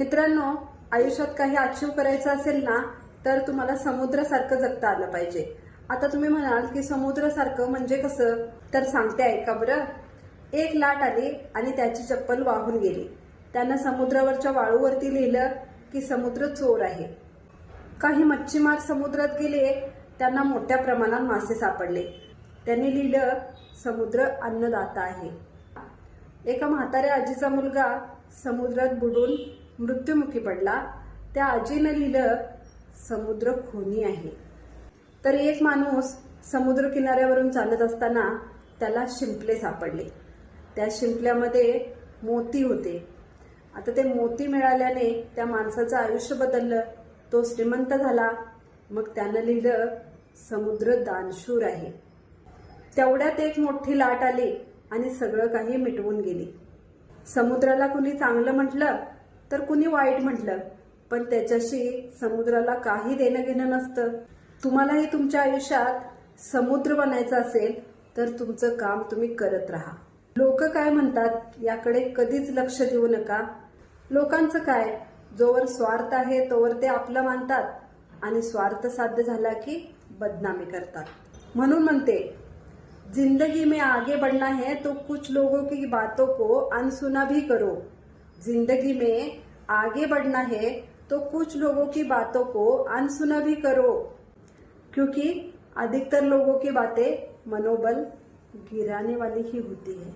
मित्रांनो आयुष्यात काही अचीव करायचं असेल ना तर तुम्हाला समुद्रासारखं जगता आलं पाहिजे. आता तुम्ही म्हणाल की समुद्रासारखं म्हणजे कसं? तर सांगते ऐका बरं. एक लाट आली आणि त्याची चप्पल वाहून गेली. त्यानं समुद्रावरच्या वाळूवरती लिहिलं की समुद्र चोर आहे. काही मच्छीमार समुद्रात गेले त्यांना मोठ्या प्रमाणात मासे सापडले. त्यांनी लिहिलं समुद्र अन्नदाता आहे. एका म्हाताऱ्या आजीचा मुलगा समुद्रात बुडून मृत्युमुखी पडला. त्या आजीनं लिहिलं समुद्र खोनी आहे. तर एक माणूस समुद्र किनाऱ्यावरून चालत असताना त्याला शिंपले सापडले. त्या शिंपल्यामध्ये मोती होते. आता ते मोती मिळाल्याने त्या माणसाचं आयुष्य बदललं. तो श्रीमंत झाला. मग त्यानं लिहिलं समुद्र दानशूर आहे. तेवढ्यात एक मोठी लाट आली आणि सगळं काही मिटवून गेली. समुद्राला कुणी चांगलं म्हटलं? तर कुणी वाईट म्हटलं? पण त्याच्याशी समुद्राला काही देणं घेणं नसतं. तुम्हालाही तुमच्या आयुष्यात समुद्र बनायचं असेल तर तुमचं काम तुम्ही करत राहा. लोक काय म्हणतात याकडे कधीच लक्ष देऊ नका. लोकांचं काय? जोवर स्वार्थ आहे तोवर ते आपलं मानतात. आणि स्वार्थ साध्य झाला की बदनामी करतात. म्हणून म्हणते जिंदगी में आगे बढ़ना है तो कुछ लोगों की बातों को अनसुना भी करो. जिंदगी में आगे बढ़ना है तो कुछ लोगों की बातों को अनसुना भी करो, क्योंकि अधिकतर लोगों की बातें मनोबल गिराने वाली ही होती है।